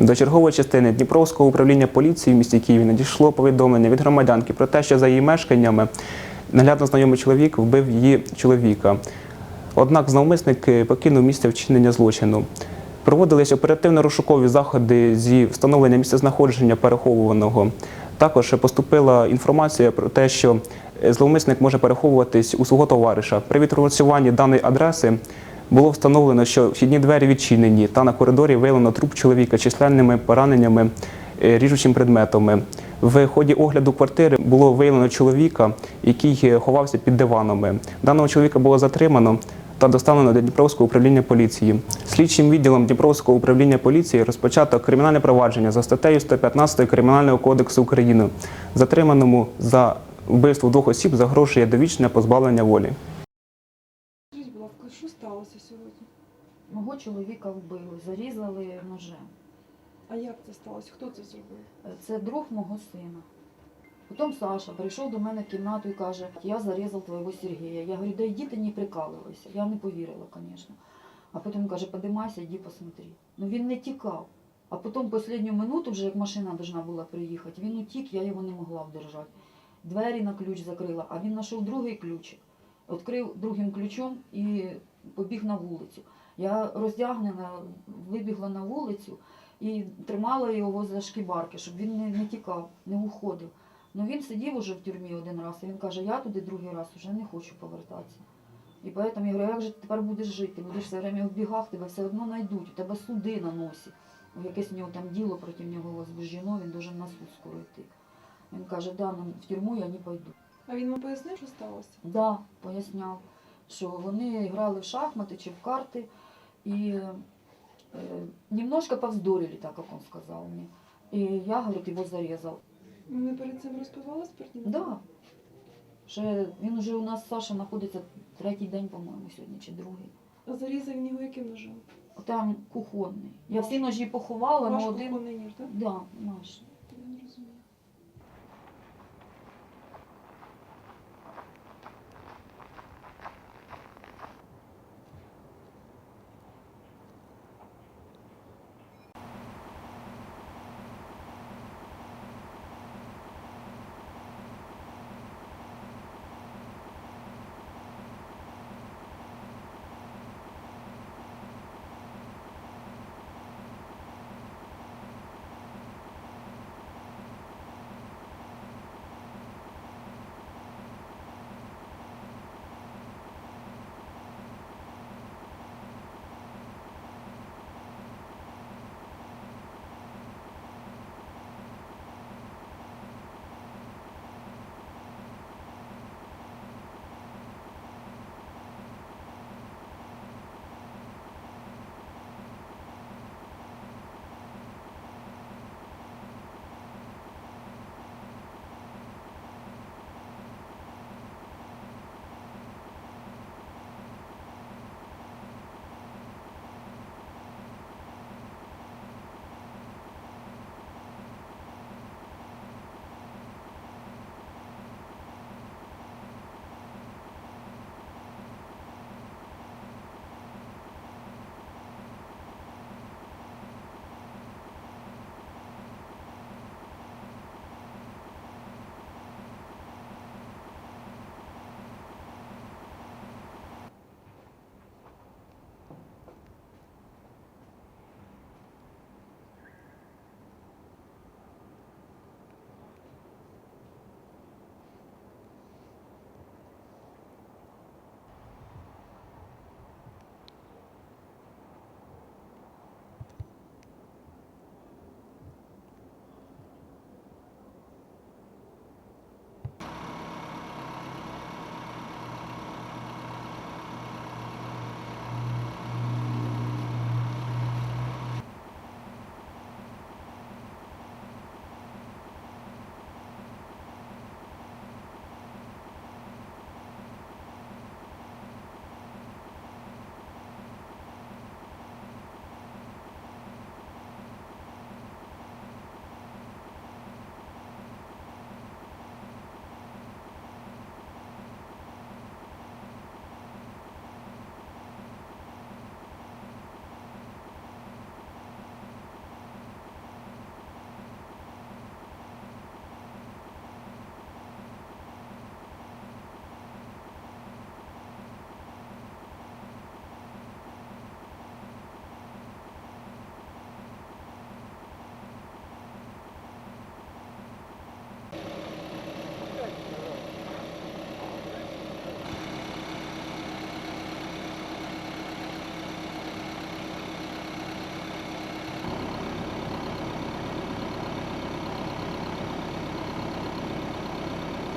До чергової частини Дніпровського управління поліції в місті Києві надійшло повідомлення від громадянки про те, що за її мешканнями наглядно знайомий чоловік вбив її чоловіка. Однак зловмисник е, покинув місце вчинення злочину. Проводились оперативно-розшукові заходи зі встановлення місцезнаходження переховуваного. Також поступила інформація про те, що е, зловмисник може переховуватись у свого товариша. При відпрацюванні даної адреси було встановлено, що вхідні двері відчинені, та на коридорі виявлено труп чоловіка численними пораненнями, е, ріжучими предметами. В ході огляду квартири було виявлено чоловіка, який е, ховався під диванами. Даного чоловіка було затримано та доставлено до Дніпровського управління поліції. Слідчим відділом Дніпровського управління поліції розпочато кримінальне провадження за статтею 115 Кримінального кодексу України. Затриманому за вбивство двох осіб загрожує довічне позбавлення волі. Скажіть, будь ласка, що сталося сьогодні? Мого чоловіка вбили, зарізали ножем. А як це сталося? Хто це зробив? Це друг мого сина. Потім Саша прийшов до мене в кімнату і каже, я зарізав твоєго Сергія. Я говорю, да йди ти не прикалуйся. Я не повірила, звісно. А потім каже, подимайся, йди посмотри. Ну він не тікав. А потім останню минуту, вже як машина должна була приїхати, він утік, я його не могла вдержати. Двері на ключ закрила, а він знайшов другий ключик, відкрив другим ключом і побіг на вулицю. Я роздягнена, вибігла на вулицю і тримала його за шкібарки, щоб він не, не тікав, не уходив. Ну він сидів уже в тюрмі один раз, і він каже, я туди другий раз вже не хочу повертатися. І поэтому я говорю, як же ти тепер будеш жити? Будеш все время в бігах, тебе все одно знайдуть, у тебе суди на носі. Якесь у нього там діло проти нього возбуждено, він дуже на суд скоро йти. Він каже, да, ну, в тюрму я не пойду. А він вам пояснив, що сталося? Да, поясняв, що вони грали в шахмати чи в карти і е, немножко повздорили, так як він сказав мені. І я, говорить, його зарізав. Вони перед цим розпивали спиртні? Да. Ще він уже у нас Саша знаходиться третій день, по-моєму, сьогодні чи другий. А зарізав він його яким ножем? Там кухонний. Я всі ножі поховала, Ваш але один. кухонний ніж, так? Да, наш.